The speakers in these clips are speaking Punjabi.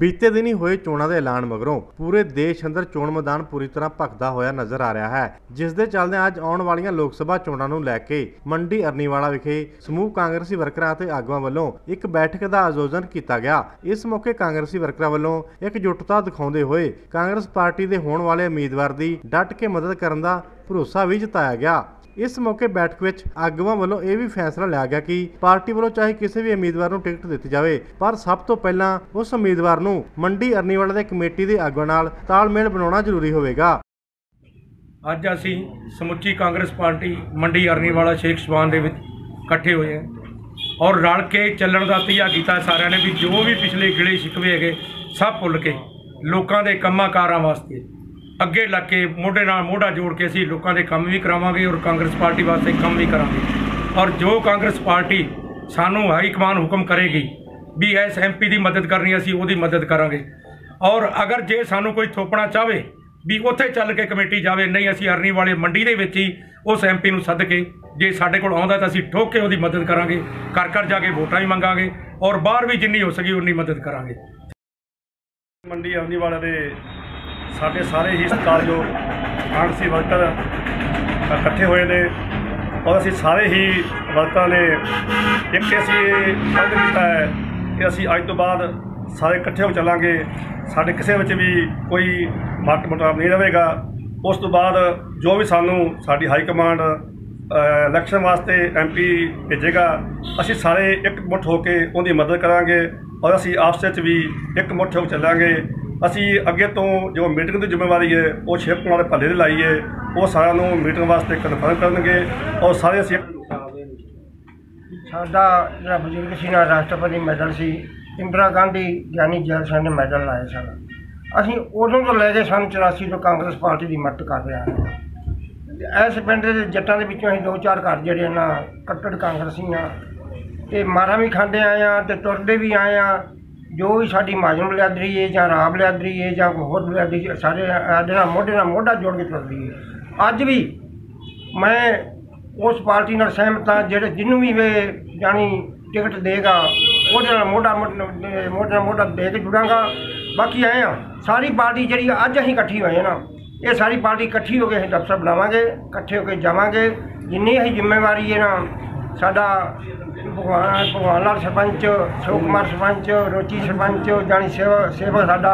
ਬੀਤੇ ਦਿਨੀ ਹੋਏ ਚੋਣਾਂ ਦੇ ਐਲਾਨ ਮਗਰੋਂ ਪੂਰੇ ਦੇਸ਼ ਅੰਦਰ ਚੋਣ ਮੈਦਾਨ ਪੂਰੀ ਤਰ੍ਹਾਂ ਭਖਦਾ ਹੋਇਆ ਨਜ਼ਰ ਆ ਰਿਹਾ ਹੈ, ਜਿਸ ਦੇ ਚੱਲਦੇ ਅੱਜ ਆਉਣ ਵਾਲੀਆਂ ਲੋਕ ਸਭਾ ਚੋਣਾਂ ਨੂੰ ਲੈ ਕੇ ਮੰਡੀ ਅਰਨੀਵਾਲਾ ਵਿਖੇ ਸਮੂਹ ਕਾਂਗਰਸੀ ਵਰਕਰਾਂ ਅਤੇ ਆਗੂਆਂ ਵੱਲੋਂ ਇੱਕ ਬੈਠਕ ਦਾ ਆਯੋਜਨ ਕੀਤਾ ਗਿਆ। ਇਸ ਮੌਕੇ ਕਾਂਗਰਸੀ ਵਰਕਰਾਂ ਵੱਲੋਂ ਇਕਜੁੱਟਤਾ ਦਿਖਾਉਂਦੇ ਹੋਏ ਕਾਂਗਰਸ ਪਾਰਟੀ ਦੇ ਹੋਣ ਵਾਲੇ ਉਮੀਦਵਾਰ ਦੀ ਡਟ ਕੇ ਮਦਦ ਕਰਨ ਦਾ ਭਰੋਸਾ ਵੀ ਜਤਾਇਆ ਗਿਆ। ਇਸ ਮੌਕੇ ਬੈਠਕ ਵਿੱਚ ਆਗੂਆਂ ਵੱਲੋਂ ਇਹ ਵੀ ਫੈਸਲਾ ਲਿਆ ਗਿਆ ਕਿ ਪਾਰਟੀ ਵੱਲੋਂ ਚਾਹੇ ਕਿਸੇ ਵੀ ਉਮੀਦਵਾਰ ਨੂੰ ਟਿਕਟ ਦਿੱਤੀ ਜਾਵੇ, ਪਰ ਸਭ ਤੋਂ ਪਹਿਲਾਂ ਉਸ ਉਮੀਦਵਾਰ ਨੂੰ ਮੰਡੀ ਅਰਨੀਵਾਲਾ ਦੇ ਕਮੇਟੀ ਦੇ ਆਗੂਆਂ ਨਾਲ ਤਾਲਮੇਲ ਬਣਾਉਣਾ ਜ਼ਰੂਰੀ ਹੋਵੇਗਾ। ਅੱਜ ਅਸੀਂ ਸਮੁੱਚੀ ਕਾਂਗਰਸ ਪਾਰਟੀ ਮੰਡੀ ਅਰਨੀਵਾਲਾ ਸ਼ੇਖ ਸਬਾਨ ਦੇ ਵਿੱਚ ਇਕੱਠੇ ਹੋਏ ਹਾਂ ਔਰ ਰਲ ਕੇ ਚੱਲਣ ਦਾ ਤੀਆ ਕੀਤਾ ਸਾਰਿਆਂ ਨੇ ਵੀ ਜੋ ਵੀ ਪਿਛਲੇ ਗਿਲੇ ਸ਼ਿਕਵੇ ਹੈਗੇ ਸਭ ਭੁੱਲ ਕੇ ਲੋਕਾਂ ਦੇ ਕੰਮਾਂ ਕਾਰਾਂ ਵਾਸਤੇ। ਅੱਗੇ ਲੱਗ ਕੇ ਮੋਢੇ ਨਾਲ ਮੋਢਾ ਜੋੜ ਕੇ ਅਸੀਂ ਲੋਕਾਂ ਦੇ ਕੰਮ ਵੀ ਕਰਾਵਾਂਗੇ ਔਰ ਕਾਂਗਰਸ ਪਾਰਟੀ ਵਾਸਤੇ ਕੰਮ ਵੀ ਕਰਾਂਗੇ। ਔਰ ਜੋ ਕਾਂਗਰਸ ਪਾਰਟੀ ਸਾਨੂੰ ਹਾਈ ਕਮਾਨ ਹੁਕਮ ਕਰੇਗੀ, ਵੀ ਇਸ ਐਮਪੀ ਦੀ ਮਦਦ ਕਰਨੀ, ਅਸੀਂ ਉਹਦੀ ਮਦਦ ਕਰਾਂਗੇ। ਔਰ ਅਗਰ ਜੇ ਸਾਨੂੰ ਕੋਈ ਥੋਪਣਾ ਚਾਹਵੇ ਵੀ ਉੱਥੇ ਚੱਲ ਕੇ ਕਮੇਟੀ ਜਾਵੇ, ਨਹੀਂ ਅਸੀਂ ਅਰਨੀ ਵਾਲੇ ਮੰਡੀ ਦੇ ਵਿੱਚ ਹੀ ਉਸ ਐਮਪੀ ਨੂੰ ਸੱਦ ਕੇ ਜੇ ਸਾਡੇ ਕੋਲ ਆਉਂਦਾ ਤਾਂ ਅਸੀਂ ਠੋਕ ਕੇ ਉਹਦੀ ਮਦਦ ਕਰਾਂਗੇ, ਘਰ ਘਰ ਜਾ ਕੇ ਵੋਟਾਂ ਵੀ ਮੰਗਾਂਗੇ ਔਰ ਬਾਹਰ ਵੀ ਜਿੰਨੀ ਹੋ ਸਕੀ ਉਨੀ ਮਦਦ ਕਰਾਂਗੇ। ਮੰਡੀ ਆਉਣੀ ਵਾਲੇ ਦੇ ਸਾਡੇ ਸਾਰੇ ਹੀ ਸਤਿਕਾਰਯੋਗ ਕਾਂਗਰਸੀ ਵਰਕਰ ਇਕੱਠੇ ਹੋਏ ਨੇ ਔਰ ਅਸੀਂ ਸਾਰੇ ਹੀ ਵਰਕਰਾਂ ਨੇ ਇੱਕ ਅਸੀਂ ਇਹ ਕੀਤਾ ਹੈ ਕਿ ਅਸੀਂ ਅੱਜ ਤੋਂ ਬਾਅਦ ਸਾਰੇ ਇਕੱਠੇ ਹੋ ਚੱਲਾਂਗੇ। ਸਾਡੇ ਕਿਸੇ ਵਿੱਚ ਵੀ ਕੋਈ ਮੱਟ ਮੁਟਾਵ ਨਹੀਂ ਰਹੇਗਾ। ਉਸ ਤੋਂ ਬਾਅਦ ਜੋ ਵੀ ਸਾਨੂੰ ਸਾਡੀ ਹਾਈ ਕਮਾਂਡ ਇਲੈਕਸ਼ਨ ਵਾਸਤੇ ਐਮਪੀ ਭੇਜੇਗਾ, ਅਸੀਂ ਸਾਰੇ ਇੱਕ ਮੁੱਠ ਹੋ ਕੇ ਉਹਦੀ ਮਦਦ ਕਰਾਂਗੇ ਔਰ ਅਸੀਂ ਆਪਸ ਵਿੱਚ ਵੀ ਇੱਕ ਮੁੱਠ ਹੋ ਕੇ ਚੱਲਾਂਗੇ। ਅਸੀਂ ਅੱਗੇ ਤੋਂ ਜੋ ਮੀਟਿੰਗ ਦੀ ਜ਼ਿੰਮੇਵਾਰੀ ਹੈ, ਉਹ ਸ਼ਿਵ ਕੁਮਾਰ ਭੱਲੇ ਦੇ ਲਾਈ ਹੈ, ਉਹ ਸਾਰਿਆਂ ਨੂੰ ਮੀਟਿੰਗ ਵਾਸਤੇ ਕਨਫਰਮ ਕਰਨਗੇ ਔਰ ਸਾਰੇ ਅਸੀਂ ਸਾਡਾ ਜਿਹੜਾ ਬਜ਼ੁਰਗ ਸੀ ਨਾ ਰਾਸ਼ਟਰਪਤੀ ਮੈਡਲ ਸੀ, ਇੰਦਰਾ ਗਾਂਧੀ ਗਿਆਨੀ ਜੈਲ ਸਿੰਘ ਨੇ ਮੈਡਲ ਲਾਏ ਸਨ ਅਸੀਂ ਉਦੋਂ ਤੋਂ ਲੈ ਕੇ ਸਨ 84 ਤੋਂ ਕਾਂਗਰਸ ਪਾਰਟੀ ਦੀ ਮਦਦ ਕਰ ਰਹੇ ਹਾਂ। ਇਸ ਪਿੰਡ ਦੇ ਜੱਟਾਂ ਦੇ ਵਿੱਚੋਂ ਅਸੀਂ ਦੋ ਚਾਰ ਘਰ ਜਿਹੜੇ ਨਾ, ਕੱਟੜ ਕਾਂਗਰਸੀ ਆ ਤੇ ਮਾਰਾਂ ਵੀ ਖਾਂਦੇ ਆਏ ਆ, ਤੇ ਤੁਰਦੇ ਵੀ ਆਏ ਆ ਜੋ ਵੀ ਸਾਡੀ ਮਾਜਮ ਬਲਿਆਦਰੀ ਹੈ ਜਾਂ ਰਾਮ ਬਲਿਆਦਰੀ ਹੈ ਜਾਂ ਹੋਰ ਬਲਿਆਦਰੀ ਹੈ, ਸਾਰੇ ਸਾਡੇ ਨਾਲ ਮੋਢੇ ਨਾਲ ਮੋਢਾ ਜੋੜ ਕੇ ਤੁਰਦੀ ਹੈ ਅੱਜ ਵੀ ਮੈਂ ਉਸ ਪਾਰਟੀ ਨਾਲ ਸਹਿਮਤ ਹਾਂ ਜਿਹੜੇ ਜਿਹਨੂੰ ਵੀ ਵੇ ਜਾਣੀ ਟਿਕਟ ਦੇਗਾ ਉਹਦੇ ਨਾਲ ਮੋਢਾ ਮੋਢੇ ਮੋਢੇ ਨਾਲ ਮੋਢਾ ਦੇ ਕੇ ਜੁੜਾਂਗਾ। ਬਾਕੀ ਆਏ ਆ ਸਾਰੀ ਪਾਰਟੀ ਜਿਹੜੀ ਅੱਜ ਅਸੀਂ ਇਕੱਠੀ ਹੋਏ ਹਾਂ ਨਾ ਇਹ ਸਾਰੀ ਪਾਰਟੀ ਇਕੱਠੀ ਹੋ ਕੇ ਅਸੀਂ ਦਫ਼ਤਰ ਬਣਾਵਾਂਗੇ ਇਕੱਠੇ ਹੋ ਕੇ ਜਾਵਾਂਗੇ। ਜਿੰਨੀ ਅਸੀਂ ਜ਼ਿੰਮੇਵਾਰੀ ਹੈ ਨਾ ਸਾਡਾ ਭਗਵਾਨ ਭਗਵਾਨ ਲਾਲ ਸਰਪੰਚ ਸ਼ਿਵ ਕੁਮਾਰ ਸਰਪੰਚ, ਰੋਚੀ ਸਰਪੰਚ ਜਾਣੀ ਸੇਵਾ ਸੇਵਾ ਸਾਡਾ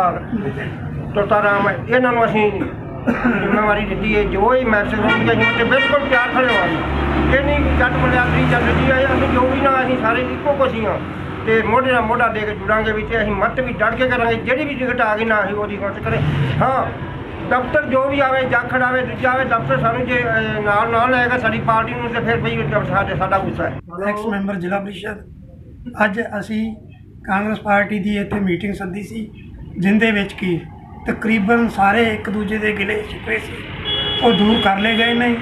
ਤੋਤਾ ਰਾਮ ਇਹਨਾਂ ਨੂੰ ਅਸੀਂ ਜ਼ਿੰਮੇਵਾਰੀ ਦਿੱਤੀ ਹੈ। ਜੋ ਹੀ ਮੈਸੇਜ ਹੋਣਗੇ ਅਸੀਂ 'ਤੇ ਬਿਲਕੁਲ ਤਿਆਰ ਖੜੇ ਹੋਵਾਂਗੇ ਇਹ ਨਹੀਂ ਜੱਟ ਬਲਿਆਦਰੀ ਚੱਲ ਜੀ ਆਏ ਅਸੀਂ ਜੋ ਵੀ ਨਾ, ਅਸੀਂ ਸਾਰੇ ਇੱਕੋ ਕੁਛ ਹੀ ਹਾਂ। ਤੇ ਮੋਢੇ ਨਾਲ ਮੋਢਾ ਦੇ ਕੇ ਜੁੜਾਂਗੇ ਵਿੱਚ। ਅਸੀਂ ਮੱਤ ਵੀ ਡਟ ਕੇ ਕਰਾਂਗੇ। ਜਿਹੜੀ ਵੀ ਟਿਕਟ ਆ ਗਈ ਨਾ, ਅਸੀਂ ਉਹਦੀ ਕੋਸ਼ਿਸ਼ ਕਰੇ ਹਾਂ ਦਫ਼ਤਰ ਜੋ ਵੀ ਆਵੇ ਜਾਖੜ ਆਵੇ ਦੂਜਾ ਆਵੇ ਦਫ਼ਤਰ ਸਾਨੂੰ ਜੇ ਅਹ, ਨਾਲ ਨਾਲ ਲਏਗਾ ਸਾਡੀ ਪਾਰਟੀ ਨੂੰ ਤੇ ਫਿਰ ਭਈ ਸਾਡੇ ਸਾਡਾ ਗੁੱਸਾ ਹੈ। ਐਕਸ ਮੈਂਬਰ ਜ਼ਿਲ੍ਹਾ ਪ੍ਰੀਸ਼ਦ ਅੱਜ ਅਸੀਂ ਕਾਂਗਰਸ ਪਾਰਟੀ ਦੀ ਇੱਥੇ ਮੀਟਿੰਗ ਸੱਦੀ ਸੀ ਜਿੰਦੇ ਵਿੱਚ ਕੀ ਤਕਰੀਬਨ ਸਾਰੇ ਇੱਕ ਦੂਜੇ ਦੇ ਗਿਲੇ ਸ਼ਿਕਵੇ ਸੀ। ਉਹ ਦੂਰ ਕਰ ਲਏ ਗਏ ਨੇ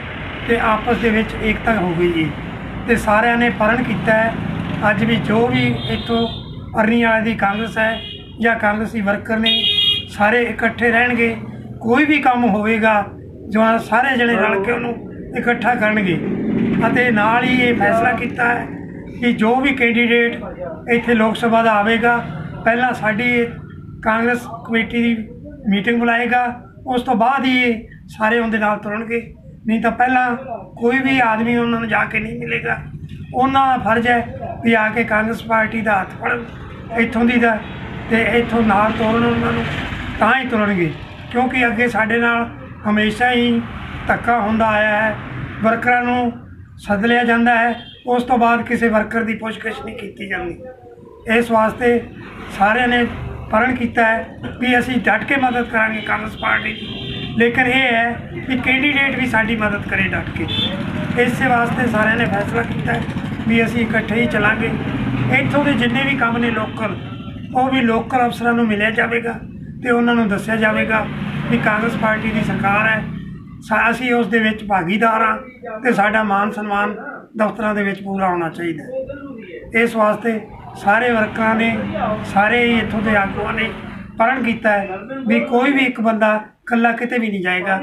ਤੇ ਆਪਸ ਦੇ ਵਿੱਚ ਏਕਤਾ ਹੋ ਗਈ ਜੀ। ਤੇ ਸਾਰਿਆਂ ਨੇ ਪਰਨ ਕੀਤਾ ਹੈ। ਅੱਜ ਵੀ ਜੋ ਵੀ ਇੱਥੋਂ ਅਰਨੀ ਵਾਲੇ ਦੀ ਕਾਂਗਰਸ ਹੈ ਜਾਂ ਕਾਂਗਰਸੀ ਵਰਕਰ ਨੇ ਸਾਰੇ ਇਕੱਠੇ ਰਹਿਣਗੇ। ਕੋਈ ਵੀ ਕੰਮ ਹੋਵੇਗਾ, ਜਵਾਨ ਸਾਰੇ ਜਣੇ ਰਲ ਕੇ ਉਹਨੂੰ ਇਕੱਠਾ ਕਰਨਗੇ। ਅਤੇ ਨਾਲ ਹੀ ਇਹ ਫੈਸਲਾ ਕੀਤਾ ਹੈ ਕਿ ਜੋ ਵੀ ਕੈਂਡੀਡੇਟ ਇੱਥੇ ਲੋਕ ਸਭਾ ਦਾ ਆਵੇਗਾ, ਪਹਿਲਾਂ ਸਾਡੀ ਕਾਂਗਰਸ ਕਮੇਟੀ ਦੀ ਮੀਟਿੰਗ ਬੁਲਾਏਗਾ, ਉਸ ਤੋਂ ਬਾਅਦ ਹੀ ਇਹ ਸਾਰੇ ਉਹਦੇ ਨਾਲ ਤੁਰਨਗੇ। ਨਹੀਂ ਤਾਂ ਪਹਿਲਾਂ ਕੋਈ ਵੀ ਆਦਮੀ ਉਹਨਾਂ ਨੂੰ ਜਾ ਕੇ ਨਹੀਂ ਮਿਲੇਗਾ। ਉਹਨਾਂ ਦਾ ਫਰਜ਼ ਹੈ ਵੀ ਆ ਕੇ ਕਾਂਗਰਸ ਪਾਰਟੀ ਦਾ ਹੱਥ ਫੜਨ, ਇੱਥੋਂ ਦੀ ਦਾ ਤੇ ਇੱਥੋਂ ਨਾਲ ਤੋਰਨ ਉਹਨਾਂ ਨੂੰ, ਤਾਂ ਹੀ ਤੁਰਨਗੇ। ਕਿਉਂਕਿ ਅੱਗੇ ਸਾਡੇ ਨਾਲ ਹਮੇਸ਼ਾ ਹੀ ਧੱਕਾ ਹੁੰਦਾ ਆਇਆ ਹੈ। ਵਰਕਰਾਂ ਨੂੰ ਸੱਦ ਲਿਆ ਜਾਂਦਾ ਹੈ। ਉਸ ਤੋਂ ਬਾਅਦ ਕਿਸੇ ਵਰਕਰ ਦੀ ਪੁੱਛਗਿੱਛ ਨਹੀਂ ਕੀਤੀ ਜਾਂਦੀ। ਇਸ ਵਾਸਤੇ ਸਾਰਿਆਂ ਨੇ ਪਰਨ ਕੀਤਾ ਹੈ ਵੀ ਅਸੀਂ ਡਟ ਕੇ ਮਦਦ ਕਰਾਂਗੇ ਕਾਂਗਰਸ ਪਾਰਟੀ ਦੀ। ਲੇਕਿਨ ਇਹ ਹੈ ਵੀ ਕੈਂਡੀਡੇਟ ਵੀ ਸਾਡੀ ਮਦਦ ਕਰੇ ਡਟ ਕੇ। ਇਸੇ ਵਾਸਤੇ ਸਾਰਿਆਂ ਨੇ ਫੈਸਲਾ ਕੀਤਾ ਹੈ ਵੀ ਅਸੀਂ ਇਕੱਠੇ ਹੀ ਚਲਾਂਗੇ। ਇੱਥੋਂ ਦੇ ਜਿੰਨੇ ਵੀ ਕੰਮ ਨੇ ਲੋਕਲ, ਉਹ ਵੀ ਲੋਕਲ ਅਫਸਰਾਂ ਨੂੰ ਮਿਲਿਆ ਜਾਵੇਗਾ। ਤੇ ਉਹਨਾਂ ਨੂੰ ਦੱਸਿਆ ਜਾਵੇਗਾ ਵੀ ਕਾਂਗਰਸ ਪਾਰਟੀ ਦੀ ਸਰਕਾਰ ਹੈ। ਸਾ- ਅਸੀਂ ਉਸ ਦੇ ਵਿੱਚ ਭਾਗੀਦਾਰ ਹਾਂ ਤੇ ਸਾਡਾ ਮਾਨ ਸਨਮਾਨ ਦਫ਼ਤਰਾਂ ਦੇ ਵਿੱਚ ਪੂਰਾ ਹੋਣਾ ਚਾਹੀਦਾ ਇਸ ਵਾਸਤੇ ਸਾਰੇ ਵਰਕਰਾਂ ਨੇ, ਸਾਰੇ ਇੱਥੋਂ ਦੇ ਆਗੂਆਂ ਨੇ ਪਰਨ ਕੀਤਾ ਵੀ ਕੋਈ ਵੀ ਇੱਕ ਬੰਦਾ ਇਕੱਲਾ ਕਿਤੇ ਵੀ ਨਹੀਂ ਜਾਏਗਾ।